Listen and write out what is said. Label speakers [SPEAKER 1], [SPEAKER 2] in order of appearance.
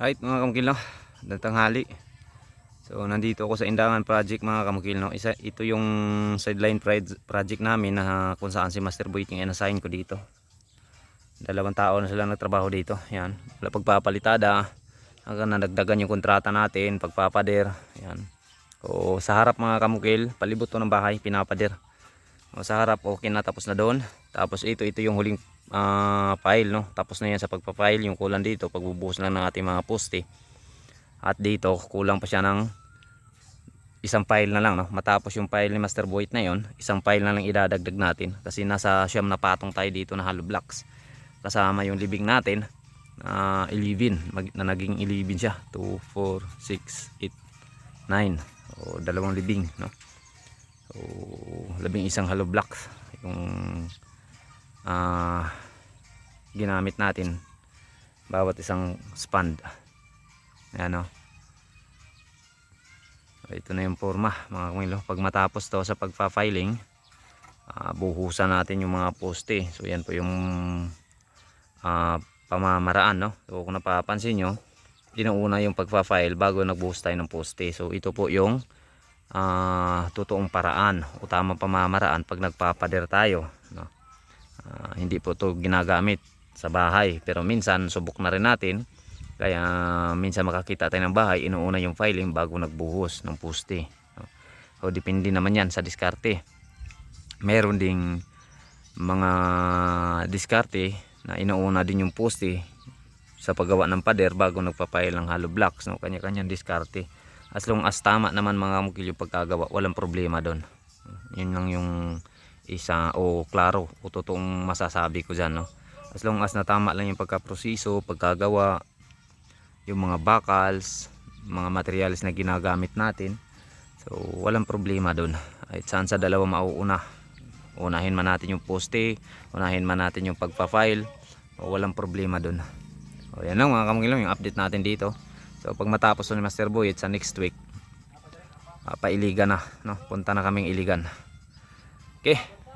[SPEAKER 1] Right mga kamukil no, tanghali. So nandito ako sa Indangan Project mga kamukil no. Isa, ito yung sideline proj- project namin na kung saan si Master Boy yung inassign ko dito. Dalawang tao na sila nagtrabaho dito. Yan. Pagpapalitada. Hanggang nadagdagan yung kontrata natin. Pagpapader. Yan. O sa harap mga kamukil, palibot to ng bahay, pinapader. O, sa harap, okay na tapos na doon. Tapos ito, ito yung huling ah, file, no? Tapos na yan sa pagpa-file. Yung kulang dito, pagbubuhos lang ng ating mga poste. At dito, kulang pa siya ng isang file na lang, no? Matapos yung file ni Master Boyd na yon, isang file na lang idadagdag natin. Kasi nasa siyam na patong tayo dito na hollow blocks. Kasama yung libing natin, na 11, mag, na naging 11 siya. 2, 4, 6, 8, 9. O, dalawang libing, no? So, labing isang hollow blocks yung ah ginamit natin bawat isang span. Ayan o. So, ito na yung forma mga kumilo. Pag matapos to sa pagpa-filing, ah, buhusan natin yung mga poste. So yan po yung ah, pamamaraan. No? So kung napapansin nyo, inuuna yung pagpa-file bago nagbuhos tayo ng poste. So ito po yung ah, totoong paraan o tamang pamamaraan pag nagpapader tayo. No? Ah, hindi po to ginagamit sa bahay. Pero minsan subok na rin natin. Kaya minsan makakita tayo ng bahay, inuuna yung filing bago nagbuhos ng poste. No? So depende naman yan sa diskarte. Meron ding mga diskarte na inuuna din yung poste sa paggawa ng pader bago nagpapile ng hollow blocks. No? Kanya-kanyang diskarte. As long as tama naman mga mukil yung pagkagawa, walang problema doon. Yun lang yung isa o klaro o totoong masasabi ko dyan. No? As long as natama lang yung pagkaproseso, pagkagawa, yung mga bakals, mga materials na ginagamit natin. So, walang problema doon. Kahit saan sa dalawa mauuna. Unahin man natin yung poste, unahin man natin yung pagpa-file. Walang problema doon. O, yan lang mga kamangilong yung update natin dito. So, pag matapos ni Master Boy, sa next week, uh, pailigan na. No? Punta na kaming iligan. Okay.